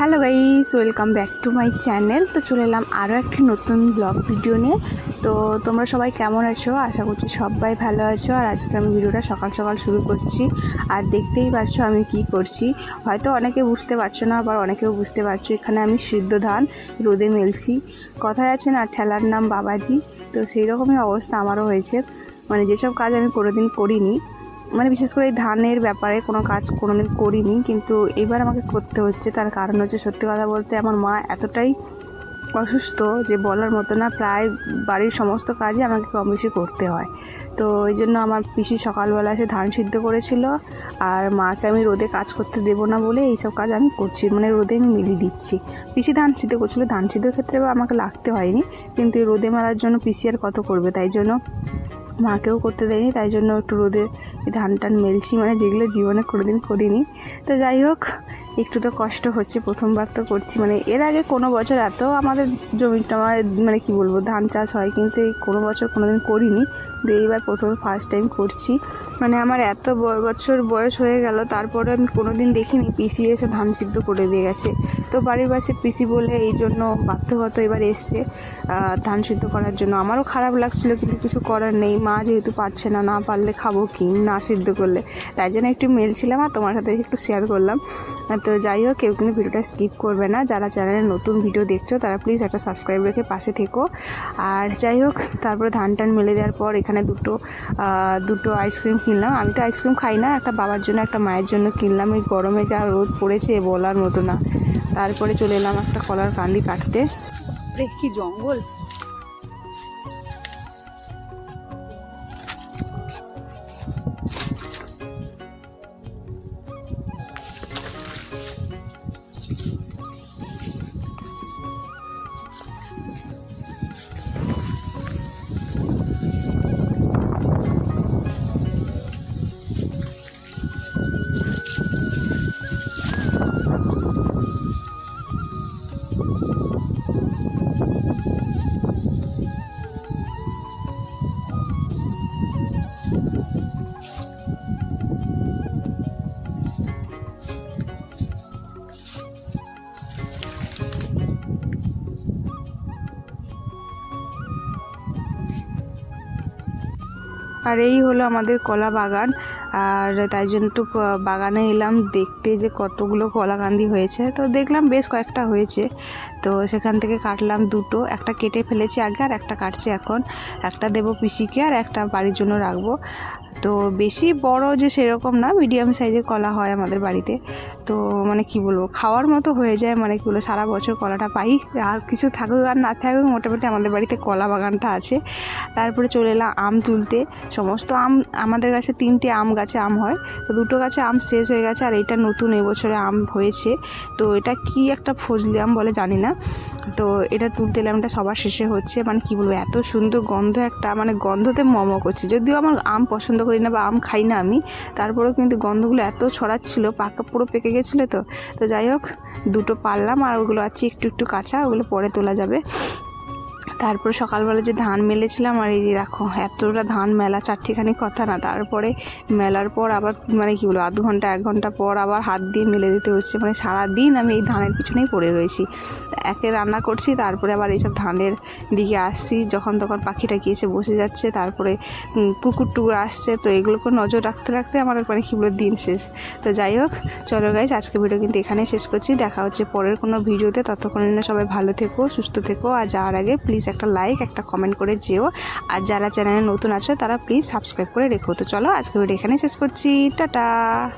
Hello guys, welcome back to my channel. তো চলে এলাম আরও একটি নতুন ব্লগ ভিডিও নিয়ে। তো তোমরা সবাই কেমন আছো? আশা করছি সবাই ভালো আছো। আর আজকে আমি ভিডিওটা সকাল সকাল শুরু করছি। আর দেখতেই পারছ আমি কি করছি। হয়তো অনেকে বুঝতে পারছ না, আবার অনেকেও বুঝতে পারছ। এখানে আমি সিদ্ধ ধান রোদে মেলছি। কথায় আছে না, ঠেলার নাম বাবাজি। তো সেই রকমই অবস্থা আমারও হয়েছে। মানে যেসব কাজ আমি কোনোদিন করিনি মানে বিশেষ করে এই ধানের ব্যাপারে কোনো কাজ কোনোদিন করিনি, কিন্তু এবার আমাকে করতে হচ্ছে। তার কারণ হচ্ছে সত্যি কথা বলতে আমার মা এতটাই অসুস্থ যে বলার মতো না, প্রায় বাড়ির সমস্ত কাজই আমাকে কম বেশি করতে হয়। তো এই জন্য আমার পিসি সকালবেলা এসে ধান সিদ্ধ করেছিল, আর মাকে আমি রোদে কাজ করতে দেবো না বলে এইসব কাজ আমি করছি মানে রোদে আমি মিলিয়ে দিচ্ছি। পিসি ধান সিদ্ধ করছিল, ধান সিদ্ধর ক্ষেত্রে আমাকে লাগতে হয়নি, কিন্তু রোদে মারার জন্য পিসি আর কত করবে? তাই জন্য মাকেও করতে দেয়নি, তাই জন্য একটু রোদে ধান টান মেলছি মানে যেগুলো জীবনে কোনোদিন করিনি। তো যাই হোক একটু তো কষ্ট হচ্ছে, প্রথমবার তো করছি। মানে এর আগে কোনো বছর এত আমাদের জমিটা মানে কি বলব, ধান চাষ হয়, কিন্তু এই কোনো বছর কোনো দিন করিনি। কিন্তু এইবার প্রথম ফার্স্ট টাইম করছি। মানে আমার এত বছর বয়স হয়ে গেল, তারপরে আমি কোনো দিন দেখিনি পিসি এসে ধান সিদ্ধ করে দিয়ে গেছে। তো বাড়ির পাশে পিসি বলে এই জন্য বাধ্যগত এবার এসছে ধান সিদ্ধ করার জন্য। আমারও খারাপ লাগছিল, কিন্তু কিছু করার নেই। মা যেহেতু পারছে না না পারলে খাব কি? না সিদ্ধ করলে। তাই জন্য একটু মেলছিলাম আর তোমার সাথে একটু শেয়ার করলাম। তো যাই হোক, কেউ কিন্তু ভিডিওটা স্কিপ করবে না। যারা চ্যানেলে নতুন ভিডিও দেখছ, তারা প্লিজ একটা সাবস্ক্রাইব রেখে পাশে থেকো। আর যাই হোক, তারপরে ধান টান মেলে দেওয়ার পর এখানে দুটো দুটো আইসক্রিম কিনলাম। আমি তো আইসক্রিম খাই না, একটা বাবার জন্য, একটা মায়ের জন্য কিনলাম। এই গরমে যা রোদ পড়েছে, বলার মতো না। তারপরে চলে এলাম একটা কলার কান্দি কাটতে। কি জঙ্গল! আর এই হলো আমাদের কলা বাগান। আর তাই জন্য একটু বাগানে এলাম দেখতে যে কতগুলো কলা কান্দি হয়েছে। তো দেখলাম বেশ কয়েকটা হয়েছে। তো সেখান থেকে কাটলাম দুটো। একটা কেটে ফেলেছি আগে আর একটা কাটছি এখন। একটা দেবো পিসিকে আর একটা বাড়ির জন্য রাখব। তো বেশি বড় যে সেরকম না মিডিয়াম সাইজের কলা হয় আমাদের বাড়িতে। তো মানে কি বলব, খাওয়ার মতো হয়ে যায় মানে কি বলব, সারা বছর কলাটা পাই। আর কিছু থাকুক আর না থাকুক, মোটামুটি আমাদের বাড়িতে কলা বাগানটা আছে। তারপরে চলে এলাম আম তুলতে। সমস্ত আম, আমাদের গাছে তিনটে আম গাছে আম হয়। তো দুটো গাছে আম শেষ হয়ে গেছে আর এটা নতুন এবছরে আম হয়েছে। তো এটা কি একটা ফজলি আম বলে জানি না। তো এটা তুলতে এলাম এটা সবার শেষে হচ্ছে মানে কি বলব, এত সুন্দর গন্ধ একটা মানে গন্ধতে মম করছে। যদিও আমার আম পছন্দ করি না বা আম খাই না আমি, তারপরেও কিন্তু গন্ধগুলো এত ছড়াচ্ছিল, পাকা পুরো পেকে গেছিল তো। তো যাই হোক, দুটো পারলাম আর ওগুলো আছে একটু একটু কাঁচা, ওগুলো পরে তোলা যাবে। তারপর সকালবেলা যে ধান মেলেছিলাম, আর এই দেখো, এতটা ধান মেলা, চারটিখানি কথা না। তারপরে মেলার পর আবার মানে কি বলব, আধ ঘণ্টা, এক ঘণ্টা পর আবার হাত দিয়ে মেলে দিতে হচ্ছে। মানে সারা দিন আমি এই ধানের পিছনেই পড়ে রয়েছি। একে রান্না করছি, তারপরে আবার এইসব ধানের দিকে আসছি। যখন তখন পাখিটা গিয়ে এসে বসে যাচ্ছে, তারপরে কুকুর টুকুর আসছে। তো এগুলোকে নজর রাখতে রাখতে আমার মানে কী বলব, দিন শেষ। তো যাই হোক, চলো গাইজ আজকে ভিডিও কিন্তু এখানে শেষ করছি। দেখা হচ্ছে পরের কোনো ভিডিওতে। ততক্ষণ সবাই ভালো থেকো, সুস্থ থেকো। আর যাওয়ার আগে প্লিজ একটা লাইক একটা কমেন্ট করে যেও। আর যারা চ্যানেলে নতুন আছে, তারা প্লিজ সাবস্ক্রাইব করে রেখো। তো চলো আজকে ভিডিও এখানে শেষ করছি। টাটা!